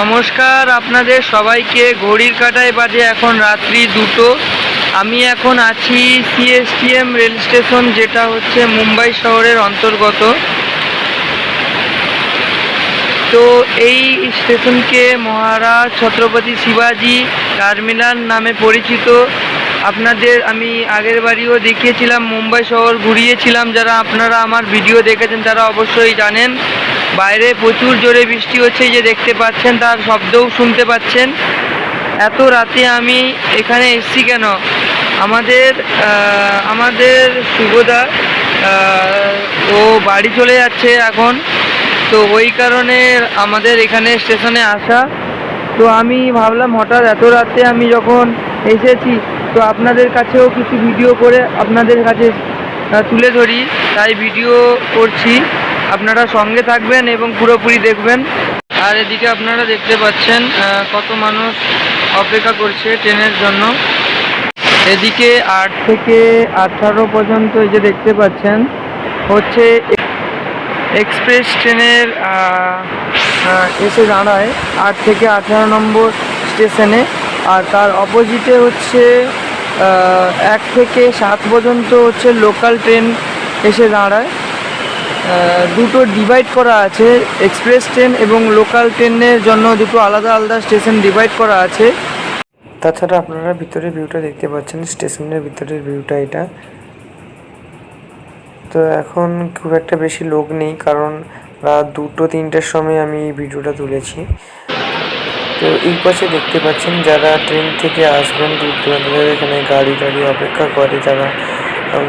নমস্কার আপনাদের সবাইকে। ঘড়ির কাটায় বাজে এখন রাত্রি দুটো। আমি এখন আছি সিএসটিএম রেল স্টেশন, যেটা হচ্ছে মুম্বাই শহরের অন্তর্গত। তো এই স্টেশনকে মহারাজ ছত্রপতি শিবাজি টার্মিনাল নামে পরিচিত। আপনাদের আমি আগের বাড়িও দেখিয়েছিলাম, মুম্বাই শহর ঘুরিয়েছিলাম। যারা আপনারা আমার ভিডিও দেখেছেন, তারা অবশ্যই জানেন। বাইরে প্রচুর জোরে বৃষ্টি হচ্ছে যে দেখতে পাচ্ছেন, তার শব্দও শুনতে পাচ্ছেন। এত রাতে আমি এখানে এসছি কেন? আমাদের আমাদের শুভদা ও বাড়ি চলে যাচ্ছে এখন। তো ওই কারণে আমাদের এখানে স্টেশনে আসা। তো আমি ভাবলাম, হঠাৎ এত রাতে আমি যখন এসেছি, তো আপনাদের কাছেও কিছু ভিডিও করে আপনাদের কাছে তুলে ধরি। তাই ভিডিও করছি। আপনারা সঙ্গে থাকবেন এবং পুরোপুরি দেখবেন। আর এদিকে আপনারা দেখতে পাচ্ছেন কত মানুষ অপেক্ষা করছে ট্রেনের জন্য। এদিকে আট থেকে আঠারো পর্যন্ত এই যে দেখতে পাচ্ছেন, হচ্ছে এক্সপ্রেস ট্রেনের এসে দাঁড়ায় আট থেকে আঠারো নম্বর স্টেশনে। আর তার অপোজিটে হচ্ছে এক থেকে সাত পর্যন্ত হচ্ছে লোকাল ট্রেন এসে দাঁড়ায়। দুটো ডিভাইড করা আছে এক্সপ্রেস ট্রেন এবং লোকাল ট্রেনের জন্য দুটো আলাদা আলাদা স্টেশন ডিভাইড করা আছে। তাছাড়া আপনারা ভিতরে ভিউটা দেখতে পাচ্ছেন স্টেশনের ভিতরের ভিউটা এটা। তো এখন খুব একটা বেশি লোক নেই কারণ রাত দুটো তিনটের সময় আমি এই ভিডিওটা তুলেছি। তো এই পাশে দেখতে পাচ্ছেন যারা ট্রেন থেকে আসবেন দূর দূরান্ত এখানে গাড়ি টাড়ি অপেক্ষা করে আহ,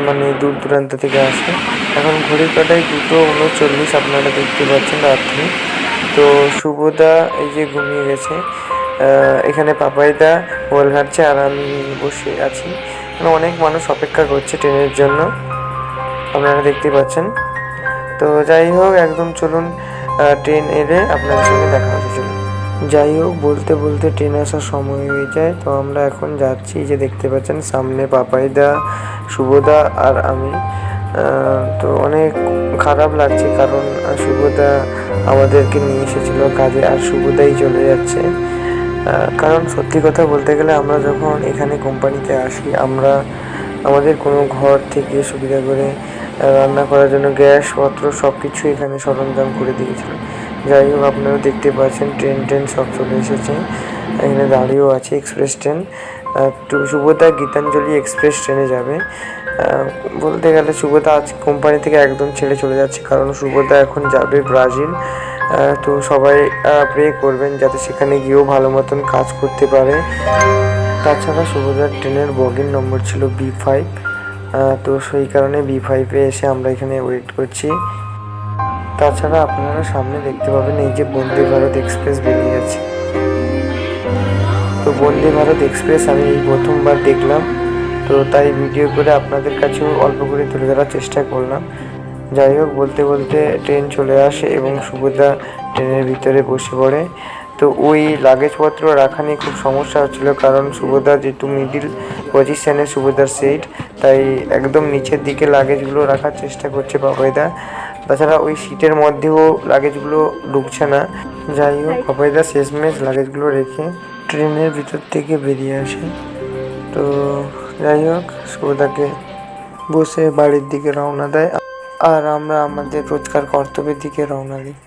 মানে দূর দূরান্ত থেকে আসে। এখন ঘড়ির কাটায় দুটো উনচল্লিশ আপনারা দেখতে পাচ্ছেন রাত্রি। তো শুভদা এই যে ঘুমিয়ে গেছে এখানে পাপাইদা ওয়েল ঘাটছে আর আমি বসে আছি। মানে অনেক মানুষ অপেক্ষা করছে ট্রেনের জন্য, আপনারা দেখতে পাচ্ছেন। তো যাই হোক, একদম চলুন ট্রেন এলে আপনাদের সঙ্গে দেখা হচ্ছে। চলুন যাই হোক বলতে বলতে ট্রেন আসার সময় হয়ে যায়। তো আমরা এখন যাচ্ছি যে দেখতে পাচ্ছেন সামনে পাপাইদা শুভদা আর আমি। তো অনেক খারাপ লাগছে কারণ শুভদা আমাদেরকে নিয়ে এসেছিল কাজে আর শুভদাই চলে যাচ্ছে। কারণ সত্যি কথা বলতে গেলে আমরা যখন এখানে কোম্পানিতে আসি, আমরা আমাদের কোনো ঘর থেকে সুবিধা করে রান্না করার জন্য গ্যাসপত্র সব কিছু এখানে সরঞ্জাম করে দিয়েছিল। যাই হোক আপনারা দেখতে পাচ্ছেন ট্রেন ট্রেন সব চলে এসেছে। এখানে দাঁড়িয়েও আছে এক্সপ্রেস ট্রেন। আহ, তো শুভদা গীতাঞ্জলি এক্সপ্রেস ট্রেনে যাবে। বলতে গেলে শুভদা আজ কোম্পানি থেকে একদম ছেড়ে চলে যাচ্ছে কারণ শুভদা এখন যাবে ব্রাজিল। তো সবাই প্রে করবেন যাতে সেখানে গিয়েও ভালো মতন কাজ করতে পারে। তাছাড়া শুভদার ট্রেনের বগির নম্বর ছিল বি ফাইভ তো সেই কারণে বি ফাইভে এসে আমরা এখানে ওয়েট করছি। তাছাড়া আপনারা সামনে দেখতে পাবেন এই যে বন্দে ভারত এক্সপ্রেস বেরিয়ে যাচ্ছে তো বন্দে ভারত এক্সপ্রেস আমি এই প্রথমবার দেখলাম। তো তাই ভিডিও করে আপনাদের কাছেও অল্প করে তুলে ধরার চেষ্টা করলাম। যাই হোক, বলতে বলতে ট্রেন চলে আসে এবং সুভদ্রা ট্রেনের ভিতরে বসে পড়ে। তো ওই লাগেজপত্র রাখা নিয়ে খুব সমস্যা হচ্ছিল কারণ সুভদ্রা যেহেতু মিডিল পজিশনে সুভদ্রার সিট তাই একদম নিচের দিকে লাগেজগুলো রাখার চেষ্টা করছে বাবাইদা। তাছাড়া ওই সিটের মধ্যেও লাগেজগুলো ঢুকছে না। যাই হোক বাবাইদা শেষমেশ লাগেজগুলো রেখে ট্রেনের ভিতর থেকে বেরিয়ে আসে। তো যাই হোক সুভদ্রাকে বসে বাড়ির দিকে রওনা দেয়। আর আমরা আমাদের রোজকার কর্তব্যের দিকে রওনা দিই।